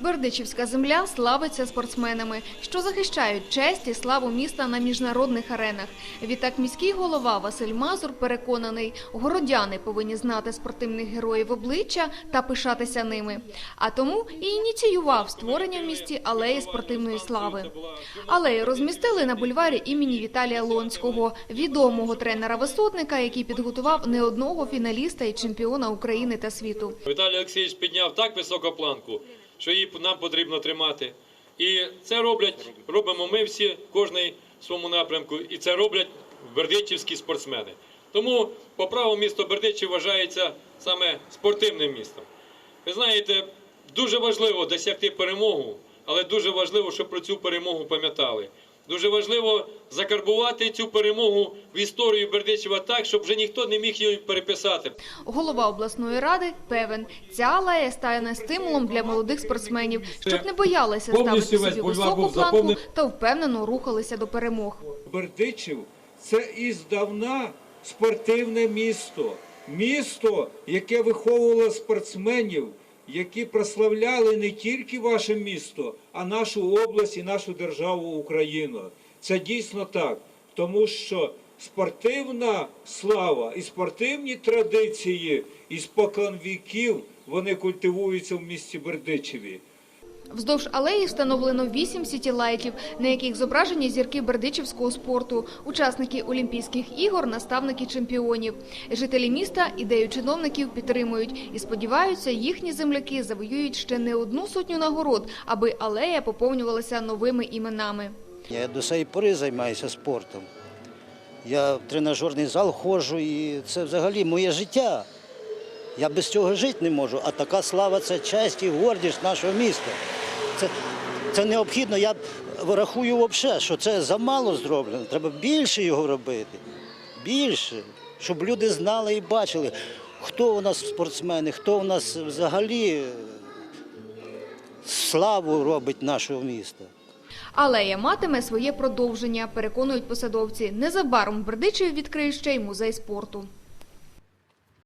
Бердичівська земля славиться спортсменами, що захищають честь і славу міста на міжнародних аренах. Відтак міський голова Василь Мазур переконаний, городяни повинні знати спортивних героїв обличчя та пишатися ними. А тому і ініціював створення в місті алеї спортивної слави. Алею розмістили на бульварі імені Віталія Лонського, відомого тренера-висотника, який підготував не одного фіналіста і чемпіона України та світу. Віталій Олексійович підняв так високу планку, що її нам потрібно тримати. І це роблять, робимо ми всі, кожний в своєму напрямку, і це роблять бердичівські спортсмени. Тому по праву місто Бердичів вважається саме спортивним містом. Ви знаєте, дуже важливо досягти перемогу, але дуже важливо, щоб про цю перемогу пам'ятали. Дуже важливо закарбувати цю перемогу в історію Бердичева так, щоб вже ніхто не міг її переписати. Голова обласної ради певен, ця алея стане стимулом для молодих спортсменів, щоб не боялися ставити собі високу планку та впевнено рухалися до перемог. Бердичів це іздавна спортивне місто. Місто, яке виховувало спортсменів, які прославляли не тільки ваше місто, а нашу область і нашу державу Україну. Це дійсно так, тому що спортивна слава і спортивні традиції із покон віків вони культивуються в місті Бердичеві. Вздовж алеї встановлено вісім сітілайтів, на яких зображені зірки бердичівського спорту, учасники Олімпійських ігор, наставники чемпіонів. Жителі міста ідею чиновників підтримують і сподіваються, їхні земляки завоюють ще не одну сотню нагород, аби алея поповнювалася новими іменами. Я до цієї пори займаюся спортом. Я в тренажерний зал ходжу і це взагалі моє життя. Я без цього жити не можу. А така слава це честь і гордість нашого міста. Це, це необхідно. Я рахую взагалі, що це замало зроблено. Треба більше його робити. Більше. Щоб люди знали і бачили, хто у нас спортсмени, хто у нас взагалі е, славу робить нашого міста. Алея матиме своє продовження, переконують посадовці. Незабаром в Бердичеві відкриють ще й музей спорту.